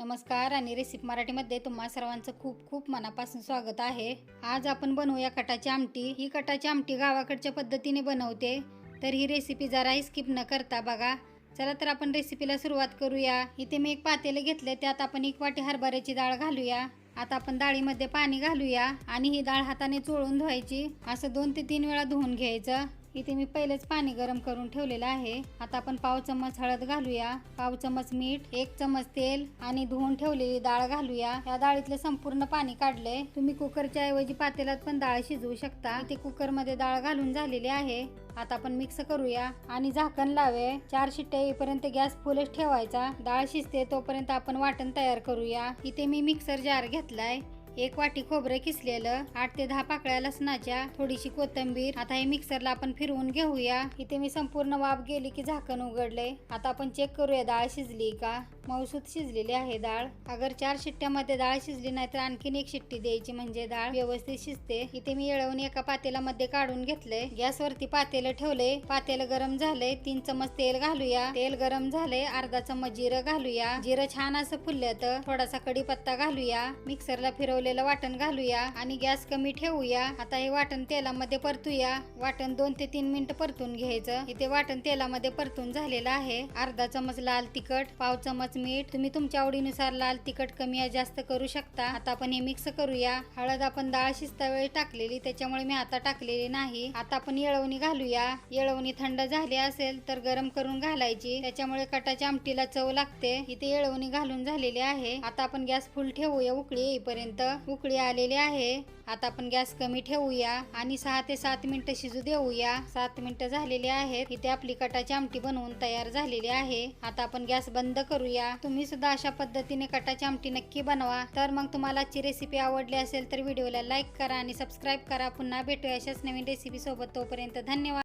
नमस्कार आणि रेसिपी मराठीमध्ये तुम्हा सर्वांचं खूप खूप मनापासून स्वागत आहे. आज आपण बनवूया कटाची आमटी. ही कटाची आमटी गावाकडच्या पद्धतीने बनवते. तर ही रेसिपी जराही स्किप न करता बघा. चला तर आपण रेसिपीला सुरुवात करूया. इथे मी एक पातेले घेतले त्यात आपण एक वाटी हरभऱ्याची डाळ घालूया. आता आपण डाळीमध्ये पाणी घालूया आणि ही डाळ हाताने चोळून धुवायची. असं दोन ते तीन वेळा धुवून घ्यायचं. इथे मी पहिलेच पाणी गरम करून ठेवलेलं आहे. आता आपण पाव चम्मच हळद घालूया. पाव चम्मच मीठ एक चम्मच तेल आणि धुवून ठेवलेली डाळ घालूया. या डाळीतले संपूर्ण पाणी काढले. तुम्ही कुकरच्या ऐवजी पातेल्यात पण डाळ शिजवू शकता. इथे कुकरमध्ये डाळ घालून झालेली आहे. आता आपण मिक्स करूया आणि झाकण लावे. चार शिट्ट्या येईपर्यंत गॅस फुलच ठेवायचा. डाळ शिजते तोपर्यंत आपण वाटण तयार करूया. इथे मी मिक्सर जार घेतलाय. एक वाटी खोबरं किसलेलं आठ ते दहा पाकळ्या लसणाच्या थोडीशी कोथिंबीर. आता हे मिक्सरला आपण फिरवून घेऊया. इथे मी संपूर्ण वाफ गेली की झाकण उघडले आता आपण चेक करूया डाळ शिजली का? मौसूद शिजलेली आहे डाळ. अगर चार शिट्ट्यामध्ये डाळ शिजली नाही तर आणखीन एक शिट्टी द्यायची म्हणजे डाळ व्यवस्थित शिजते. इथे मी येळवून एका पातेल्यामध्ये काढून घेतलंय. गॅसवरती पातेलं ठेवले पातेलं गरम झालंय. तीन चमच तेल घालूया. तेल गरम झाले अर्धा चमच जिरं घालूया. जिरं छान असं फुललं तर थोडासा कढीपत्ता घालूया. मिक्सरला फिरवलेलं वाटण घालूया आणि गॅस कमी ठेवूया. आता हे वाटण तेलामध्ये परतूया. वाटण दोन ते तीन मिनिट परतून घ्यायचं. इथे वाटण तेलामध्ये परतून झालेलं आहे. अर्धा चमच लाल तिखट पाव चमच मीठ तुम्ही तुमच्या आवडीनुसार लाल तिखट कमी या जास्त करू शकता. आता आपण हे मिक्स करूया. हळद आपण डाळ शिजता वेळी टाकलेली त्याच्यामुळे मी आता टाकलेली नाही. आता आपण येळवणी घालूया. येळवणी थंड झाली असेल तर गरम करून घालायची. त्याच्यामुळे कटाच्या आमटीला चव लागते. इथे येळवणी घालून झालेली आहे. आता आपण गॅस फुल ठेवूया उकळी येईपर्यंत. उकळी आलेली आहे. आता आपण गॅस कमी ठेवूया आणि सहा ते सात मिनिटं शिजू देऊया. सात मिनिटं झालेली आहेत. इथे आपली कटाची आमटी बनवून तयार झालेली आहे. आता आपण गॅस बंद करूया. तुम्ही सुद्धा अशा पद्धतीने कटाची आमटी नक्की बनवा. तर मग तुम्हाला आजची रेसिपी आवडली असेल तर व्हिडिओला लाईक करा आणि सबस्क्राईब करा. पुन्हा भेटूया अशाच नवीन रेसिपी सोबत. तोपर्यंत धन्यवाद.